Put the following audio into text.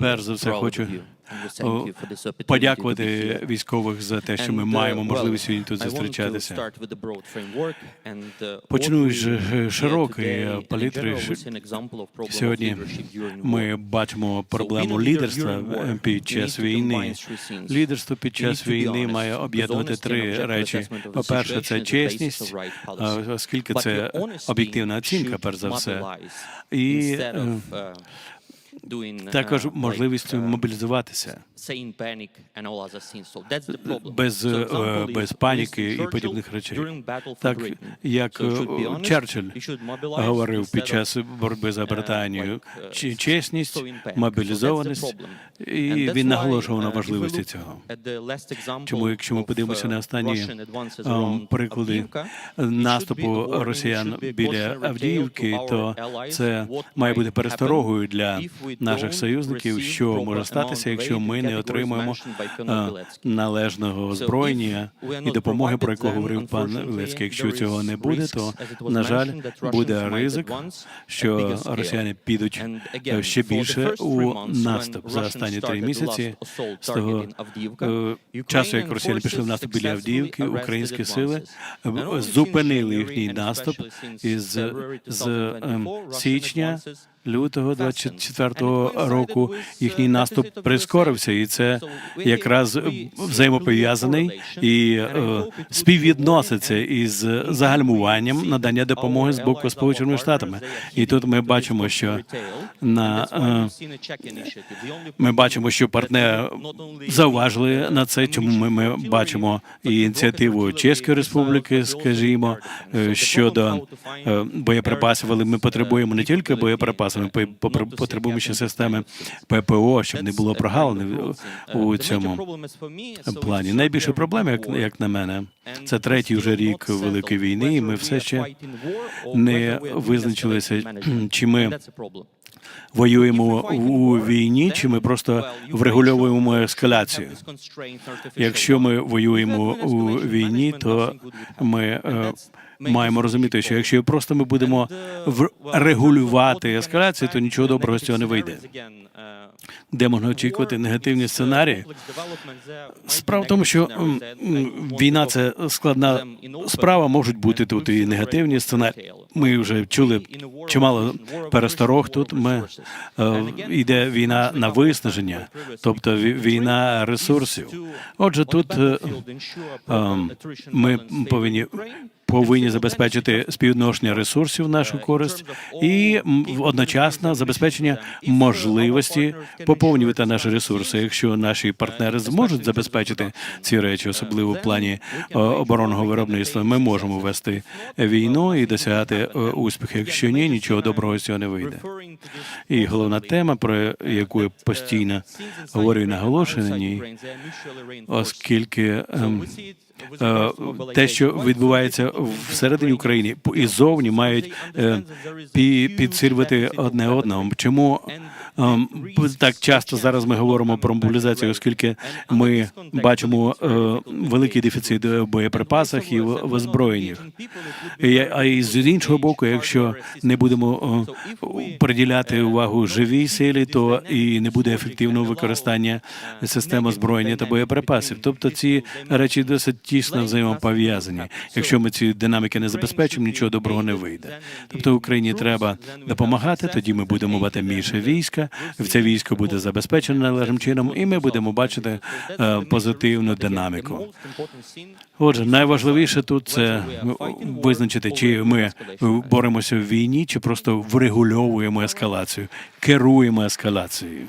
Перш за все хочу подякувати військових за те, що ми маємо можливість сьогодні тут зустрічатися. Почну з широкої палітри. Сьогодні ми бачимо проблему лідерства е, під час війни. Лідерство під час війни має об'єднувати три речі. По-перше, це чесність, оскільки це об'єктивна оцінка, перш за все, і також можливість мобілізуватися. без, е, без паніки і подібних речей. Так як е, Черчилль говорив під час боротьби за Британію, чесність, мобілізованість, і він наголошував на важливості цього. Чому, якщо ми подивимося на останні ем, приклади наступу росіян біля Авдіївки, то це має бути пересторогою для наших союзників, що може статися, якщо ми не отримаємо е, належного озброєння і допомоги, про яку говорив пан Лецький. Якщо цього не буде, то на жаль буде ризик, що росіяни підуть е, ще більше у наступ за останні три місяці. З того е, часу, як росіяни пішли в наступ біля Авдіївки, українські сили зупинили їхній наступ із з ем, січня лютого 24-го року їхній наступ прискорився, і це якраз взаємопов'язаний і е, співвідноситься із загальмуванням надання допомоги з боку Сполученими Штатами. І тут ми бачимо, що на е, ми бачимо, що партнери зауважили на це, чому ми, ми бачимо і ініціативу Чеської Республіки, скажімо, е, щодо е, боєприпасів, але ми потребуємо не тільки боєприпасів, ми по- попри- потребуємо ще системи ППО, щоб не було прогалин у цьому плані. Найбільша проблема, як, як на мене, це третій вже рік великої війни, і ми все ще не визначилися, чи ми воюємо у війні, чи ми просто врегульовуємо ескалацію. Якщо ми воюємо у війні, то ми е, маємо розуміти, що якщо просто ми будемо регулювати ескалацію, то нічого доброго з цього не вийде. Де можна очікувати негативні сценарії? Справа в тому, що війна це складна справа. Можуть бути тут і негативні сценарії. Ми вже чули чимало пересторог. Тут ми е, йде війна на виснаження, тобто ві- війна ресурсів. Отже, тут е, е, ми повинні повинні забезпечити співвідношення ресурсів в нашу користь і одночасно забезпечення можливості поповнювати наші ресурси. Якщо наші партнери зможуть забезпечити ці речі, особливо в плані е, оборонного виробництва, ми можемо вести війну і досягати е, успіху. Якщо ні, нічого доброго з цього не вийде. І головна тема, про яку я постійно говорю і наголошую на ній, оскільки ем, те, що відбувається всередині України і зовні, мають е, підсилювати одне одного. Чому ем, так часто зараз ми говоримо про мобілізацію, оскільки ми бачимо е, великий дефіцит в боєприпасах і в озброєннях. А і з іншого боку, якщо не будемо е, приділяти увагу живій силі, то і не буде ефективного використання систем озброєння та боєприпасів. Тобто ці речі досить тісно взаємопов'язані. Якщо ми ці динаміки не забезпечимо, нічого доброго не вийде. Тобто Україні треба допомагати. Тоді ми будемо мати більше війська. В Це військо буде забезпечено належним чином, і ми будемо бачити е, позитивну динаміку. Отже, найважливіше тут це визначити, чи ми боремося в війні, чи просто врегульовуємо ескалацію, керуємо ескалацією.